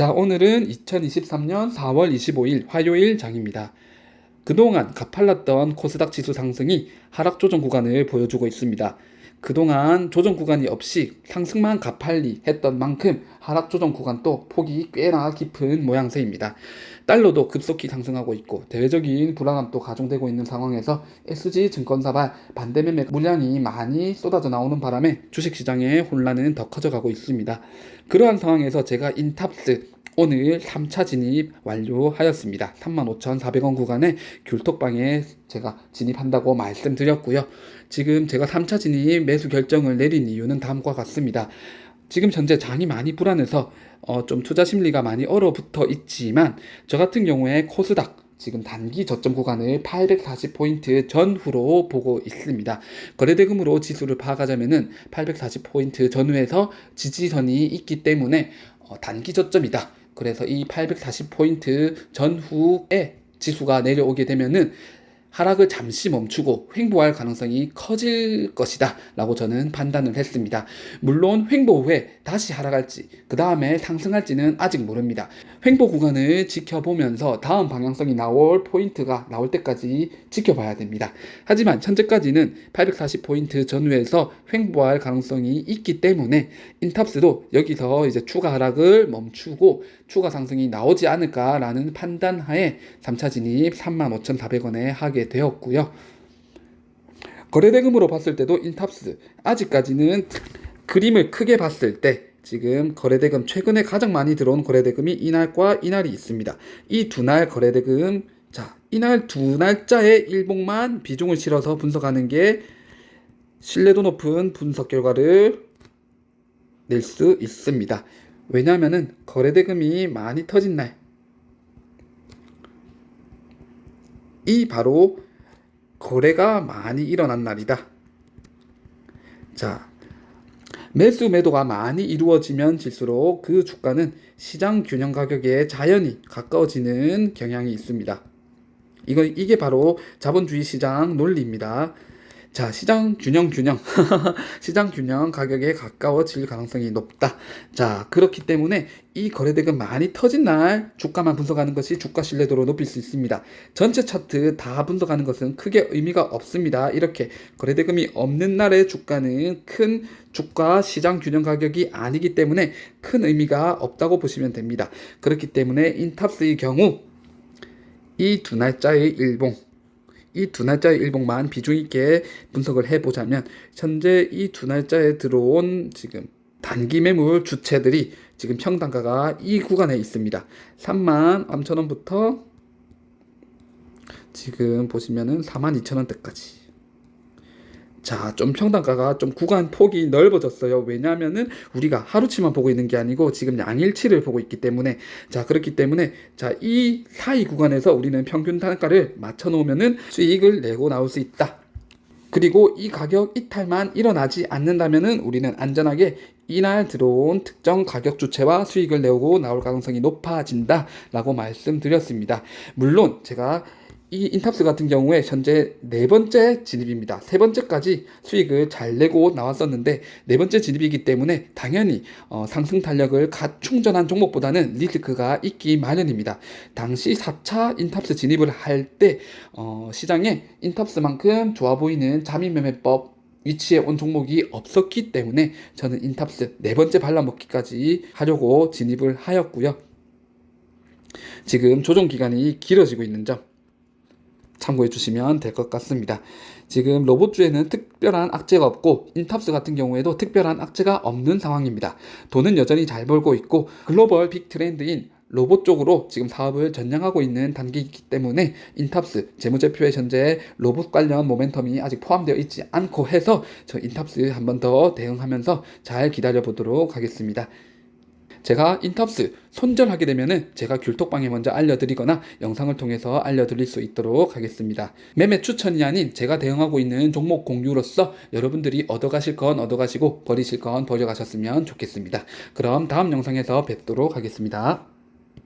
자, 오늘은 2023년 4월 25일 화요일 장입니다. 그동안 가팔랐던 코스닥 지수 상승이 하락 조정 구간을 보여주고 있습니다. 그동안 조정 구간이 없이 상승만 가팔리 했던 만큼 하락 조정 구간도 폭이 꽤나 깊은 모양새입니다. 달러도 급속히 상승하고 있고 대외적인 불안함도 가중되고 있는 상황에서 SG 증권사발 반대 매매 물량이 많이 쏟아져 나오는 바람에 주식시장의 혼란은 더 커져가고 있습니다. 그러한 상황에서 제가 인탑스 오늘 3차 진입 완료하였습니다. 35,400원 구간에 귤톡방에 제가 진입한다고 말씀드렸고요. 지금 제가 3차 진입 매수 결정을 내린 이유는 다음과 같습니다. 지금 현재 장이 많이 불안해서 어, 좀 투자 심리가 많이 얼어붙어 있지만 저 같은 경우에 코스닥 지금 단기 저점 구간을 840포인트 전후로 보고 있습니다. 거래대금으로 지수를 파악하자면은 840포인트 전후에서 지지선이 있기 때문에 어, 단기 저점이다. 그래서 이 840포인트 전후에 지수가 내려오게 되면은 하락을 잠시 멈추고 횡보할 가능성이 커질 것이다 라고 저는 판단을 했습니다. 물론 횡보 후에 다시 하락할지 그 다음에 상승할지는 아직 모릅니다. 횡보 구간을 지켜보면서 다음 방향성이 나올 포인트가 나올 때까지 지켜봐야 됩니다. 하지만 현재까지는 840포인트 전후에서 횡보할 가능성이 있기 때문에 인탑스도 여기서 이제 추가 하락을 멈추고 추가 상승이 나오지 않을까라는 판단 하에 3차 진입 35,400원에 하게 되었고요. 거래대금으로 봤을 때도 인탑스 아직까지는 그림을 크게 봤을 때 지금 거래대금 최근에 가장 많이 들어온 거래대금이 이날과 이날이 있습니다. 이 두 날 거래대금 자 이날 두 날짜의 일봉만 비중을 실어서 분석하는 게 신뢰도 높은 분석 결과를 낼 수 있습니다. 왜냐하면은 거래대금이 많이 터진 날, 이 바로 거래가 많이 일어난 날이다. 자, 매수 매도가 많이 이루어지면 질수록 그 주가는 시장 균형 가격에 자연히 가까워지는 경향이 있습니다. 이거 이게 바로 자본주의 시장 논리입니다. 자, 시장 균형 균형. 시장 균형 가격에 가까워질 가능성이 높다. 자, 그렇기 때문에 이 거래대금 많이 터진 날 주가만 분석하는 것이 주가 신뢰도를 높일 수 있습니다. 전체 차트 다 분석하는 것은 크게 의미가 없습니다. 이렇게 거래대금이 없는 날의 주가는 큰 주가 시장 균형 가격이 아니기 때문에 큰 의미가 없다고 보시면 됩니다. 그렇기 때문에 인탑스의 경우 이 두 날짜의 일봉 이 두 날짜의 일봉만 비중 있게 분석을 해보자면 현재 이 두 날짜에 들어온 지금 단기 매물 주체들이 지금 평단가가 이 구간에 있습니다. 3만 3천원부터 지금 보시면은 4만 2천원대까지 자, 좀 평단가가 좀 구간 폭이 넓어졌어요. 왜냐하면은 우리가 하루치만 보고 있는 게 아니고 지금 양일치를 보고 있기 때문에 자, 그렇기 때문에 자, 이 사이 구간에서 우리는 평균 단가를 맞춰 놓으면은 수익을 내고 나올 수 있다. 그리고 이 가격 이탈만 일어나지 않는다면은 우리는 안전하게 이날 들어온 특정 가격 주체와 수익을 내고 나올 가능성이 높아진다라고 말씀드렸습니다. 물론 제가 이 인탑스 같은 경우에 현재 네 번째 진입입니다. 세 번째까지 수익을 잘 내고 나왔었는데 네 번째 진입이기 때문에 당연히 어, 상승 탄력을 갓 충전한 종목보다는 리스크가 있기 마련입니다. 당시 4차 인탑스 진입을 할때 어, 시장에 인탑스만큼 좋아 보이는 자민매매법 위치에 온 종목이 없었기 때문에 저는 인탑스 네 번째 발라먹기까지 하려고 진입을 하였고요. 지금 조정 기간이 길어지고 있는 점 참고해 주시면 될 것 같습니다. 지금 로봇주에는 특별한 악재가 없고 인탑스 같은 경우에도 특별한 악재가 없는 상황입니다. 돈은 여전히 잘 벌고 있고 글로벌 빅 트렌드인 로봇 쪽으로 지금 사업을 전향하고 있는 단계이기 때문에 인탑스 재무제표에 현재 로봇 관련 모멘텀이 아직 포함되어 있지 않고 해서 저 인탑스 한번 더 대응하면서 잘 기다려 보도록 하겠습니다. 제가 인탑스 손절하게 되면은 제가 귤톡방에 먼저 알려드리거나 영상을 통해서 알려드릴 수 있도록 하겠습니다. 매매 추천이 아닌 제가 대응하고 있는 종목 공유로서 여러분들이 얻어가실 건 얻어가시고 버리실 건 버려가셨으면 좋겠습니다. 그럼 다음 영상에서 뵙도록 하겠습니다.